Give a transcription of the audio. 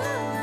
啊